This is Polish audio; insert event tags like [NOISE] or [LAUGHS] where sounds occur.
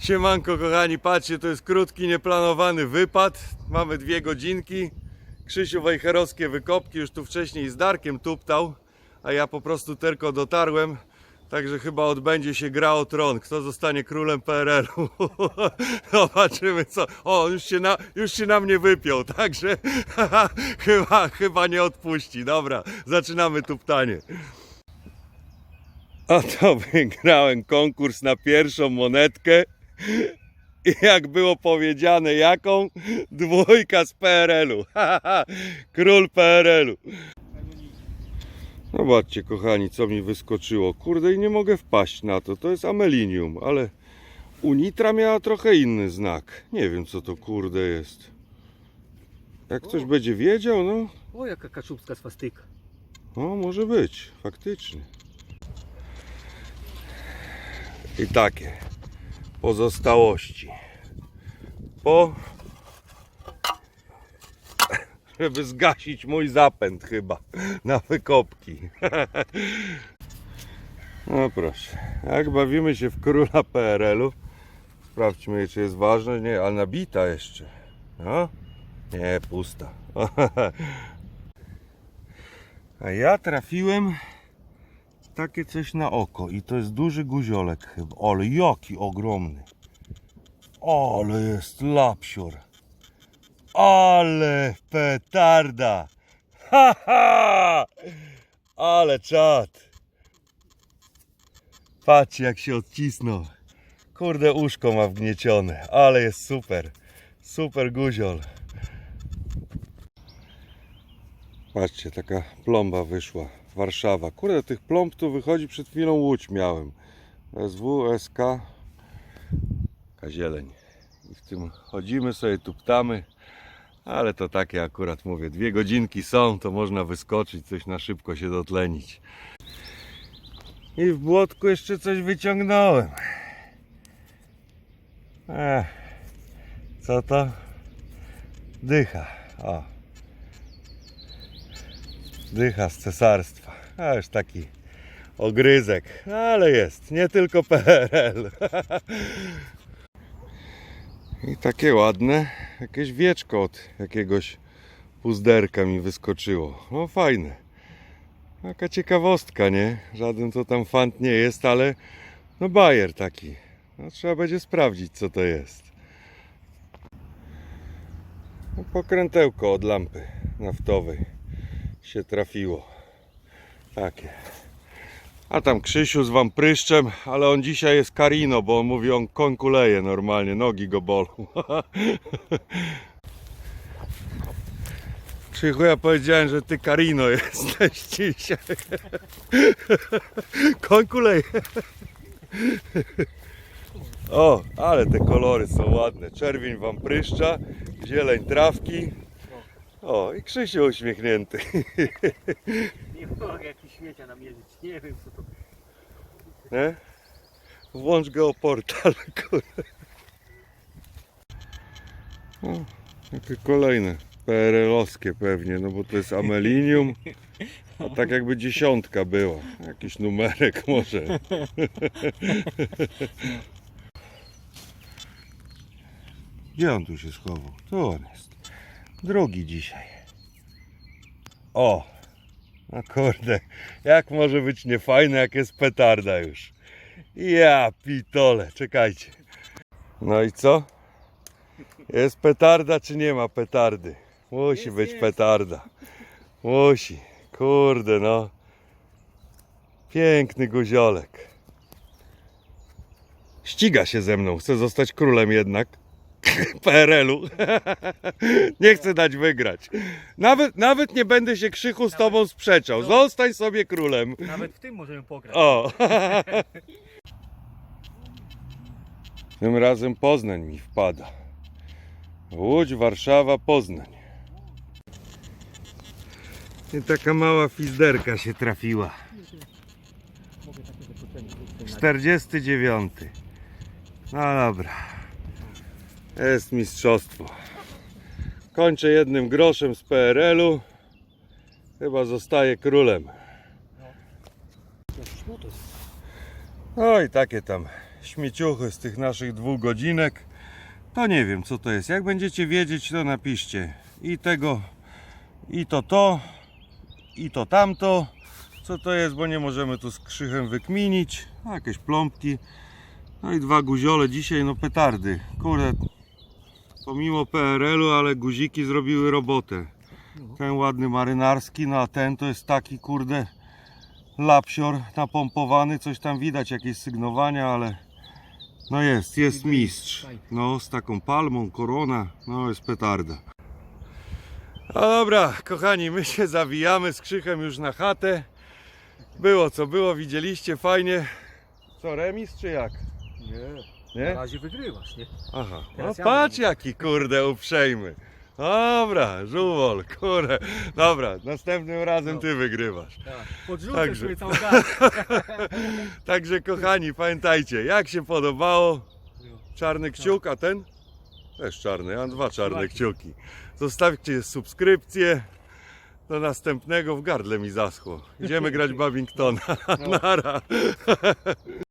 Siemanko kochani, patrzcie, to jest krótki, nieplanowany wypad. Mamy dwie godzinki. Krzysiu Wejherowskie wykopki, już tu wcześniej z Darkiem tuptał, a ja po prostu tylko dotarłem. Także chyba odbędzie się gra o tron. Kto zostanie królem PRL-u? [LAUGHS] Zobaczymy co. O, już się na, już się na mnie wypiął, także [LAUGHS] chyba, chyba nie odpuści. Dobra, zaczynamy tuptanie. Oto [LAUGHS] wygrałem konkurs na pierwszą monetkę. I jak było powiedziane, jaką? Dwójka z PRL-u. [LAUGHS] Król PRL-u. Zobaczcie, kochani, co mi wyskoczyło. Kurde, i nie mogę wpaść na to. To jest amelinium, ale Unitra miała trochę inny znak. Nie wiem, co to kurde jest. Jak ktoś będzie wiedział, no, O, jaka kaczubska swastyka. no może być, faktycznie. I takie pozostałości. Po żeby zgasić mój zapęd chyba na wykopki. [LAUGHS] No proszę, jak bawimy się w króla PRL-u, sprawdźmy czy jest ważne, nie, ale nabita jeszcze. No? Nie, pusta. [LAUGHS] A ja trafiłem takie coś na oko i to jest duży guziolek chyba. Ale jaki ogromny. Ale jest lapsior. Ale petarda. Ha ha! Ale czad. Patrzcie jak się odcisnął. Kurde uszko ma wgniecione, ale jest super. Super guziol. Patrzcie, taka plomba wyszła. Warszawa. Kurde, tych plomb tu wychodzi przed chwilą Łódź miałem. SW, SK. Kazieleń. I w tym chodzimy sobie, tu ptamy. Ale to takie akurat mówię, dwie godzinki są, to można wyskoczyć, coś na szybko się dotlenić. I w błotku jeszcze coś wyciągnąłem. Ech, co to? Dycha. O. Dycha z cesarstwa. A już taki ogryzek, ale jest, nie tylko PRL. [LAUGHS] I takie ładne, jakieś wieczko od jakiegoś puzderka mi wyskoczyło. No fajne. Taka ciekawostka, nie? Żaden to tam fant nie jest, ale no bajer taki. No, trzeba będzie sprawdzić co to jest. No, pokrętełko od lampy naftowej się trafiło. Takie. A tam Krzysiu z wampryszczem, ale on dzisiaj jest karino, bo on mówi on koń kuleje normalnie, nogi go bolą. [LAUGHS] Krzychu, ja powiedziałem, że ty karino jesteś [LAUGHS] dzisiaj. Koń kuleje. O, ale te kolory są ładne. Czerwień wampryszcza, zieleń trawki. O, i Krzysiu uśmiechnięty. [LAUGHS] Nie mogę jakiś śmiecia namierzyć. Nie wiem co to. Nie? Włącz geoportal, [LAUGHS] kurde. O, jakie kolejne. PRL-owskie pewnie, no bo to jest amelinium. A tak jakby dziesiątka była. Jakiś numerek może. [LAUGHS] Gdzie on tu się schował? Tu on jest. Drugi dzisiaj. O! No kurde, jak może być niefajne, jak jest petarda już. Ja pitole, czekajcie. No i co? Jest petarda czy nie ma petardy? Musi Jest, być jest. petarda. Musi. Kurde no. Piękny guziolek. Ściga się ze mną. Chce zostać królem jednak. [LAUGHS] PRL-u. [LAUGHS] nie chcę dać wygrać. Nawet, nawet nie będę się krzychu z tobą sprzeczał. Zostań sobie królem. Nawet w tym możemy pograć. O! [LAUGHS] Tym razem Poznań mi wpada. Łódź, Warszawa, Poznań. I taka mała fizderka się trafiła. Mogę takie zakończenie. 49. No dobra. Jest mistrzostwo. Kończę jednym groszem z PRL-u. Chyba zostaję królem. No i takie tam śmieciuchy z tych naszych dwóch godzinek. To nie wiem co to jest. Jak będziecie wiedzieć, to napiszcie. I tego, i to to, i to tamto. Co to jest, bo nie możemy tu z krzychem wykminić. A, Jakieś pląbki. No i dwa guziole dzisiaj, no petardy. Kurde, pomimo PRL-u, ale guziki zrobiły robotę. Ten ładny marynarski, no a ten to jest taki kurde lapsior napompowany, coś tam widać, jakieś sygnowania, ale no jest, jest mistrz. No z taką palmą, korona, no jest petarda. No dobra, kochani, my się zawijamy z krzychem już na chatę. Było co było, widzieliście, fajnie. Co, remis czy jak? Nie. Nie? Na razie wygrywasz, nie? Aha, no Teraz ja patrz będę. jaki kurde uprzejmy. Dobra, żuwol, kurde. Dobra, następnym razem No. ty wygrywasz. Tak. Podrzucę Także. sobie całą garść. [LAUGHS] Także kochani, pamiętajcie, jak się podobało, czarny kciuk, a ten? Też czarny, ja mam dwa czarne kciuki. Zostawcie subskrypcję. Do następnego w gardle mi zaschło. Idziemy grać [LAUGHS] Babingtona. [LAUGHS] Nara.